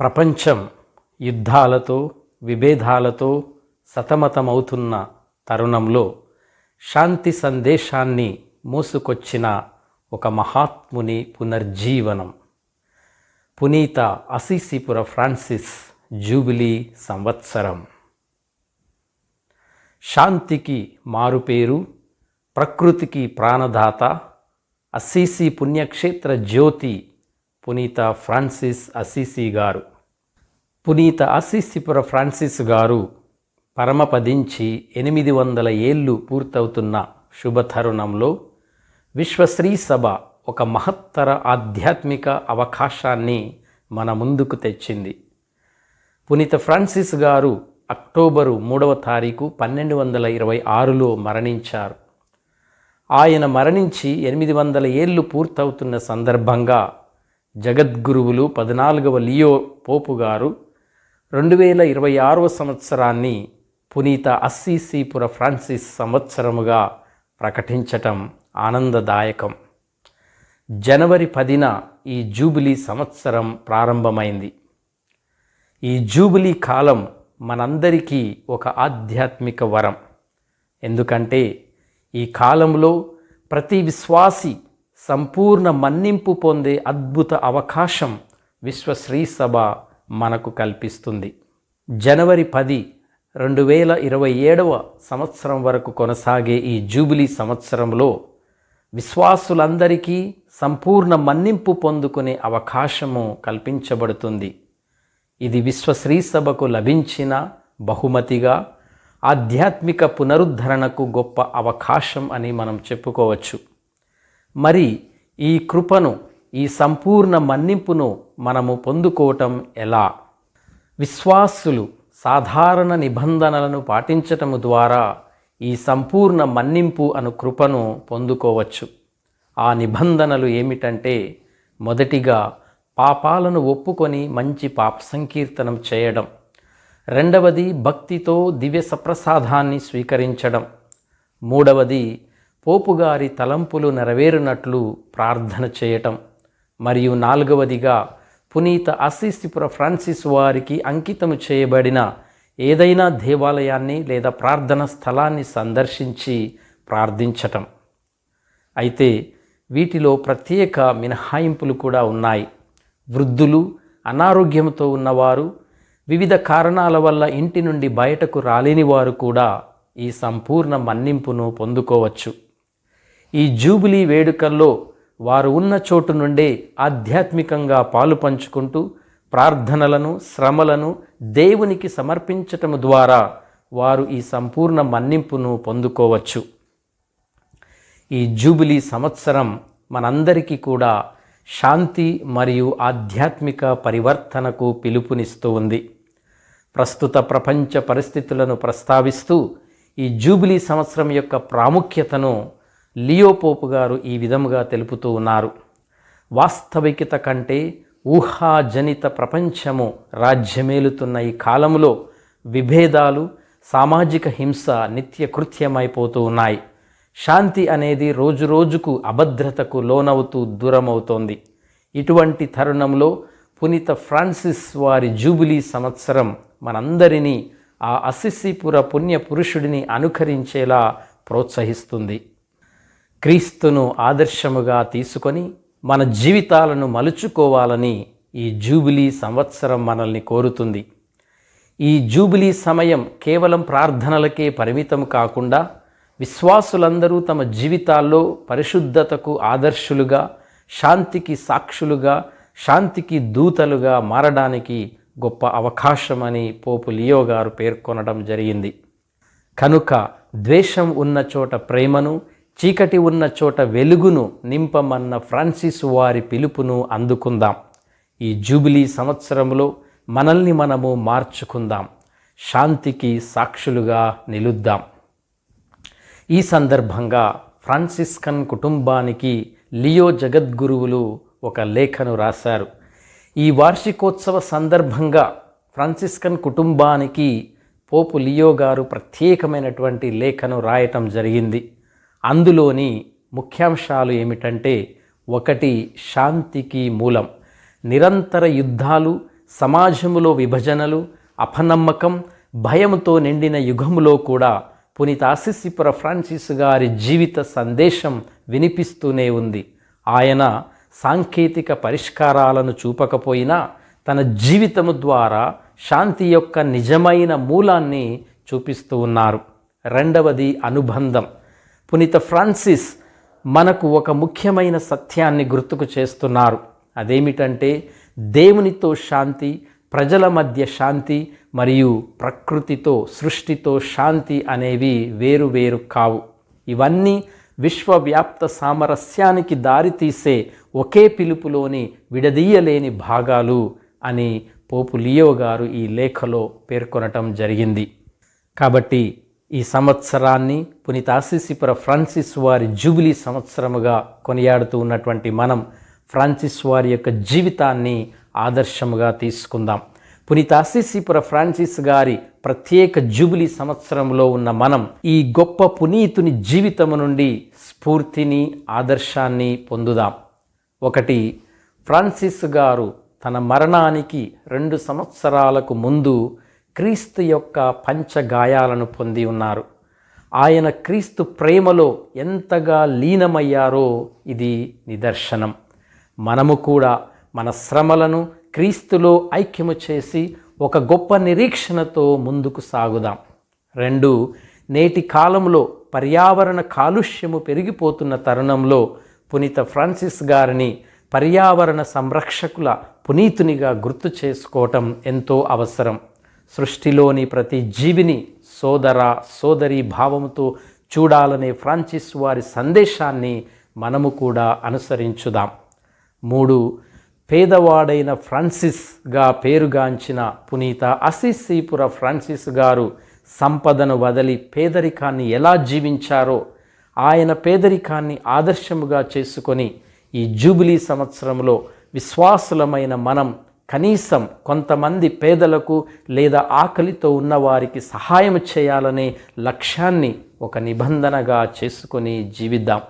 ప్రపంచం యుద్ధాలతో విభేదాలతో సతమతమవుతున్న తరుణంలో శాంతి సందేశాన్ని మోసుకొచ్చిన ఒక మహాత్ముని పునర్జీవనం. పునీత అసీసిపుర ఫ్రాన్సిస్ జూబిలీ సంవత్సరం. శాంతికి మారుపేరు ప్రకృతికి ప్రాణదాత అసీసి పుణ్యక్షేత్ర జ్యోతి పునీత ఫ్రాన్సిస్ అసిసి గారు. పునీత అసిసిపుర ఫ్రాన్సిస్ గారు పరమపదించి ఎనిమిది వందల ఏళ్ళు పూర్తవుతున్న శుభతరుణంలో విశ్వశ్రీ సభ ఒక మహత్తర ఆధ్యాత్మిక అవకాశాన్ని మన ముందుకు తెచ్చింది. పునీత ఫ్రాన్సిస్ గారు అక్టోబరు మూడవ తారీఖు పన్నెండు వందల ఇరవై ఆరులో మరణించారు. ఆయన మరణించి ఎనిమిది వందల ఏళ్ళు పూర్తవుతున్న సందర్భంగా జగద్గురువులు పద్నాలుగవ లియో పోపు గారు రెండు వేల ఇరవై ఆరవ సంవత్సరాన్ని పునీత అస్సీసీపుర ఫ్రాన్సిస్ సంవత్సరముగా ప్రకటించటం ఆనందదాయకం. జనవరి పదిన ఈ జూబిలీ సంవత్సరం ప్రారంభమైంది. ఈ జూబిలీ కాలం మనందరికీ ఒక ఆధ్యాత్మిక వరం. ఎందుకంటే ఈ కాలంలో ప్రతి విశ్వాసి సంపూర్ణ మన్నింపు పొందే అద్భుత అవకాశం విశ్వశ్రీ సభ మనకు కల్పిస్తుంది. జనవరి పది రెండు వేల ఇరవై ఏడవ సంవత్సరం వరకు కొనసాగే ఈ జూబిలీ సంవత్సరంలో విశ్వాసులందరికీ సంపూర్ణ మన్నింపు పొందుకునే అవకాశము కల్పించబడుతుంది. ఇది విశ్వశ్రీ సభకు లభించిన బహుమతిగా ఆధ్యాత్మిక పునరుద్ధరణకు గొప్ప అవకాశం అని మనం చెప్పుకోవచ్చు. మరి ఈ కృపను ఈ సంపూర్ణ మన్నింపును మనము పొందుకోవటం ఎలా? విశ్వాసులు సాధారణ నిబంధనలను పాటించటము ద్వారా ఈ సంపూర్ణ మన్నింపు అను కృపను పొందుకోవచ్చు. ఆ నిబంధనలు ఏమిటంటే మొదటిగా పాపాలను ఒప్పుకొని మంచి పాప సంకీర్తనం చేయడం. రెండవది భక్తితో దివ్య సప్రసాదాన్ని స్వీకరించడం. మూడవది పోపుగారి తలంపులు నెరవేరునట్లు ప్రార్థన చేయటం. మరియు నాలుగవదిగా పునీత అసిస్తిపుర ఫ్రాన్సిస్ వారికి అంకితము చేయబడిన ఏదైనా దేవాలయాన్ని లేదా ప్రార్థన స్థలాన్ని సందర్శించి ప్రార్థించటం. అయితే వీటిలో ప్రత్యేక మినహాయింపులు కూడా ఉన్నాయి. వృద్ధులు అనారోగ్యంతో ఉన్నవారు వివిధ కారణాల వల్ల ఇంటి నుండి బయటకు రాలేని వారు కూడా ఈ సంపూర్ణ మన్నింపును పొందుకోవచ్చు. ఈ జూబిలీ వేడుకల్లో వారు ఉన్న చోటు నుండే ఆధ్యాత్మికంగా పాలు పంచుకుంటూ ప్రార్థనలను శ్రమలను దేవునికి సమర్పించటం ద్వారా వారు ఈ సంపూర్ణ మన్నింపును పొందుకోవచ్చు. ఈ జూబిలీ సంవత్సరం మనందరికీ కూడా శాంతి మరియు ఆధ్యాత్మిక పరివర్తనకు పిలుపునిస్తూ ఉంది. ప్రస్తుత ప్రపంచ పరిస్థితులను ప్రస్తావిస్తూ ఈ జూబిలీ సంవత్సరం యొక్క ప్రాముఖ్యతను లియోపోపు గారు ఈ విధముగా తెలుపుతూ ఉన్నారు. వాస్తవికత కంటే ఊహాజనిత ప్రపంచము రాజ్యమేలుతున్న ఈ కాలంలో విభేదాలు సామాజిక హింస నిత్య కృత్యమైపోతూ ఉన్నాయి. శాంతి అనేది రోజురోజుకు అభద్రతకు లోనవుతూ దూరమవుతోంది. ఇటువంటి తరుణంలో పునీత ఫ్రాన్సిస్ వారి జూబిలీ సంవత్సరం మనందరినీ ఆ అసిసిపుర పుణ్య పురుషుడిని అనుకరించేలా ప్రోత్సహిస్తుంది. క్రీస్తును ఆదర్శముగా తీసుకొని మన జీవితాలను మలుచుకోవాలని ఈ జూబిలీ సంవత్సరం మనల్ని కోరుతుంది. ఈ జూబిలీ సమయం కేవలం ప్రార్థనలకే పరిమితం కాకుండా విశ్వాసులందరూ తమ జీవితాల్లో పరిశుద్ధతకు ఆదర్శులుగా శాంతికి సాక్షులుగా శాంతికి దూతలుగా మారడానికి గొప్ప అవకాశమని పోపు లియో గారు పేర్కొనడం జరిగింది. కనుక ద్వేషం ఉన్న చోట ప్రేమను చీకటి ఉన్న చోట వెలుగును నింపమన్న ఫ్రాన్సిస్ వారి పిలుపును అందుకుందాం. ఈ జూబిలీ సంవత్సరంలో మనల్ని మనము మార్చుకుందాం. శాంతికి సాక్షులుగా నిలుద్దాం. ఈ సందర్భంగా ఫ్రాన్సిస్కన్ కుటుంబానికి లియో జగద్గురువులు ఒక లేఖను రాశారు. ఈ వార్షికోత్సవ సందర్భంగా ఫ్రాన్సిస్కన్ కుటుంబానికి పోపు లియో గారు ప్రత్యేకమైనటువంటి లేఖను రాయటం జరిగింది. అందులోని ముఖ్యాంశాలు ఏమిటంటే ఒకటి శాంతికి మూలం. నిరంతర యుద్ధాలు సమాజములో విభజనలు అపనమ్మకం భయంతో నిండిన యుగములో కూడా పునీత ఆశిసిపుర ఫ్రాన్సిస్ గారి జీవిత సందేశం వినిపిస్తూనే ఉంది. ఆయన సాంకేతిక పరిష్కారాలను చూపకపోయినా తన జీవితము ద్వారా శాంతి యొక్క నిజమైన మూలాన్ని చూపిస్తూ ఉన్నారు. రెండవది అనుబంధం. పునీత ఫ్రాన్సిస్ మనకు ఒక ముఖ్యమైన సత్యాన్ని గుర్తుకు చేస్తున్నారు. అదేమిటంటే దేవునితో శాంతి ప్రజల మధ్య శాంతి మరియు ప్రకృతితో సృష్టితో శాంతి అనేవి వేరు వేరు కావు. ఇవన్నీ విశ్వవ్యాప్త సామరస్యానికి దారితీసే ఒకే పిలుపులోని విడదీయలేని భాగాలు అని పోపు లియో గారు ఈ లేఖలో పేర్కొనటం జరిగింది. కాబట్టి ఈ సంవత్సరాన్ని పునీత ఆశీసిపుర ఫ్రాన్సిస్ వారి జూబిలీ సంవత్సరముగా కొనియాడుతూ ఉన్నటువంటి మనం ఫ్రాన్సిస్ వారి యొక్క జీవితాన్ని ఆదర్శముగా తీసుకుందాం. పునీత ఆశీసిపుర ఫ్రాన్సిస్ గారి ప్రత్యేక జూబిలీ సంవత్సరంలో ఉన్న మనం ఈ గొప్ప పునీతుని జీవితము నుండి స్ఫూర్తిని ఆదర్శాన్ని పొందుదాం. ఒకటి ఫ్రాన్సిస్ గారు తన మరణానికి రెండు సంవత్సరాలకు ముందు క్రీస్తు యొక్క పంచగాయాలను పొంది ఉన్నారు. ఆయన క్రీస్తు ప్రేమలో ఎంతగా లీనమయ్యారో ఇది నిదర్శనం. మనము కూడా మన శ్రమలను క్రీస్తులో ఐక్యము చేసి ఒక గొప్ప నిరీక్షణతో ముందుకు సాగుదాం. రెండు నేటి కాలంలో పర్యావరణ కాలుష్యము పెరిగిపోతున్న తరుణంలో పునీత ఫ్రాన్సిస్ గారిని పర్యావరణ సంరక్షకుల పునీతునిగా గుర్తు చేసుకోవటం ఎంతో అవసరం. సృష్టిలోని ప్రతి జీవిని సోదర సోదరి భావంతో చూడాలనే ఫ్రాన్సిస్ వారి సందేశాన్ని మనము కూడా అనుసరించుదాం. మూడు పేదవాడైన ఫ్రాన్సిస్గా పేరుగాంచిన పునీత అసిసిపుర ఫ్రాన్సిస్ గారు సంపదను వదిలి పేదరికాన్ని ఎలా జీవించారో ఆయన పేదరికాన్ని ఆదర్శముగా చేసుకొని ఈ జూబిలీ సంవత్సరంలో విశ్వాసులమైన మనం కనీసం కొంతమంది పేదలకు లేదా ఆకలితో ఉన్నవారికి సహాయం చేయాలనే లక్ష్యాన్ని ఒక నిబంధనగా చేసుకొని జీవిద్దాం.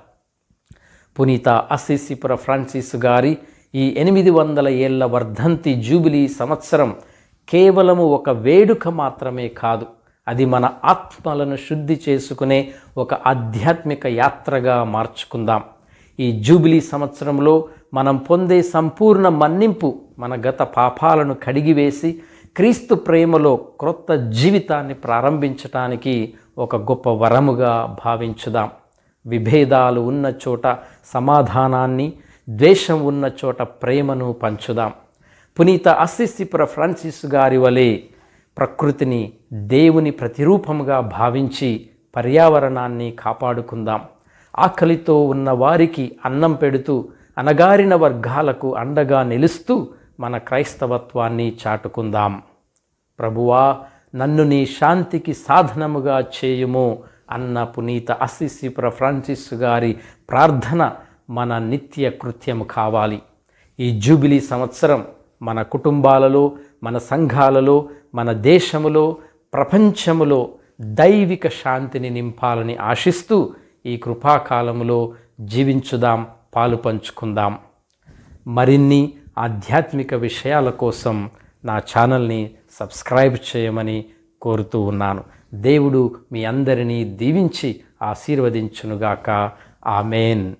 పునీత అసిసిపుర ఫ్రాన్సిస్ గారి ఈ ఎనిమిది వందల ఏళ్ళ వర్ధంతి జూబిలీ సంవత్సరం కేవలము ఒక వేడుక మాత్రమే కాదు అది మన ఆత్మలను శుద్ధి చేసుకునే ఒక ఆధ్యాత్మిక యాత్రగా మార్చుకుందాం. ఈ జూబిలీ సంవత్సరంలో మనం పొందే సంపూర్ణ మన్నింపు మన గత పాపాలను కడిగివేసి క్రీస్తు ప్రేమలో క్రొత్త జీవితాన్ని ప్రారంభించటానికి ఒక గొప్ప వరముగా భావించుదాం. విభేదాలు ఉన్న చోట సమాధానాన్ని ద్వేషం ఉన్న చోట ప్రేమను పంచుదాం. పునీత అసిసిపుర ఫ్రాన్సిస్ గారి వలె ప్రకృతిని దేవుని ప్రతిరూపముగా భావించి పర్యావరణాన్ని కాపాడుకుందాం. ఆకలితో ఉన్న వారికి అన్నం పెడుతూ అనగారిన వర్గాలకు అండగా నిలుస్తూ మన క్రైస్తవత్వాన్ని చాటుకుందాం. ప్రభువా నన్ను నీ శాంతికి సాధనముగా చేయుము అన్న పునీత అసిసిపుర ఫ్రాన్సిస్ గారి ప్రార్థన మన నిత్య కృత్యము కావాలి. ఈ జూబిలీ సంవత్సరం మన కుటుంబాలలో మన సంఘాలలో మన దేశములో ప్రపంచములో దైవిక శాంతిని నింపాలని ఆశిస్తూ ఈ కృపాకాలములో జీవించుదాం. పాలు పంచుకుందాం. మరిన్ని ఆధ్యాత్మిక విషయాల కోసం నా ఛానల్ని సబ్స్క్రైబ్ చేయమని కోరుతూ ఉన్నాను. దేవుడు మీ అందరినీ దీవించి ఆశీర్వదించునుగాక. ఆమెన్.